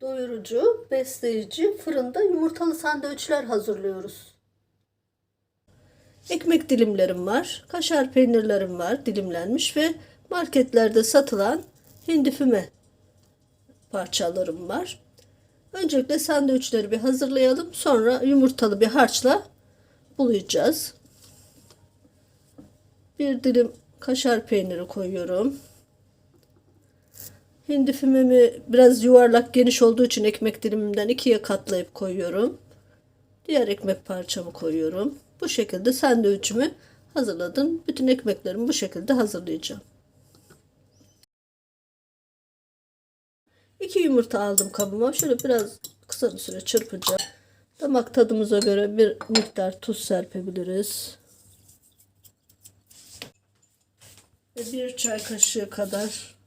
doyurucu, besleyici fırında yumurtalı sandviçler hazırlıyoruz. Ekmek dilimlerim var, kaşar peynirlerim var dilimlenmiş ve marketlerde satılan hindi füme parçalarım var. Öncelikle sandviçleri bir hazırlayalım. Sonra yumurtalı bir harçla bulayacağız. Bir dilim kaşar peyniri koyuyorum. Hindi fümemi biraz yuvarlak geniş olduğu için ekmek dilimimden ikiye katlayıp koyuyorum. Diğer ekmek parçamı koyuyorum. Bu şekilde sandviçimi hazırladım. Bütün ekmeklerimi bu şekilde hazırlayacağım. İki yumurta aldım kabıma. Şöyle biraz kısa bir süre çırpacağım. Damak tadımıza göre bir miktar tuz serpebiliriz. Ve bir çay kaşığı kadar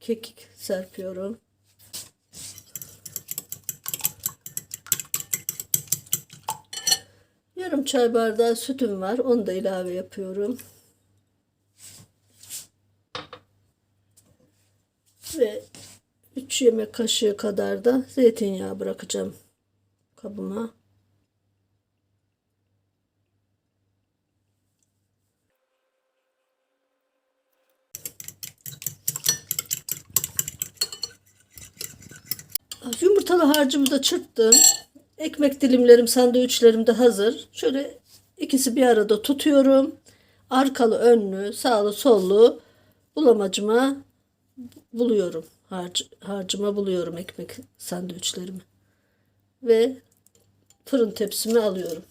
kekik serpiyorum. Yarım çay bardağı sütüm var. Onu da ilave yapıyorum. Ve 3 yemek kaşığı kadar da zeytinyağı bırakacağım kabıma. Yumurtalı harcımı da çırptım. Ekmek dilimlerim, sandviçlerim de hazır. Şöyle ikisi bir arada tutuyorum. Arkalı önlü, sağlı sollu bulamacıma buluyorum. Harc, harcıma buluyorum ekmek sandviçlerimi. Ve fırın tepsime alıyorum.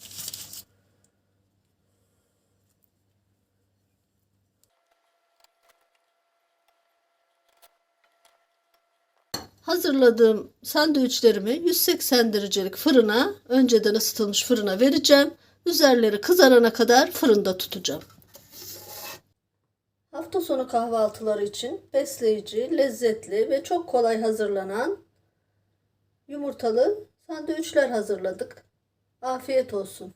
Hazırladığım sandviçlerimi 180 derecelik fırına, önceden ısıtılmış fırına vereceğim. Üzerleri kızarana kadar fırında tutacağım. Hafta sonu kahvaltıları için besleyici, lezzetli ve çok kolay hazırlanan yumurtalı sandviçler hazırladık. Afiyet olsun.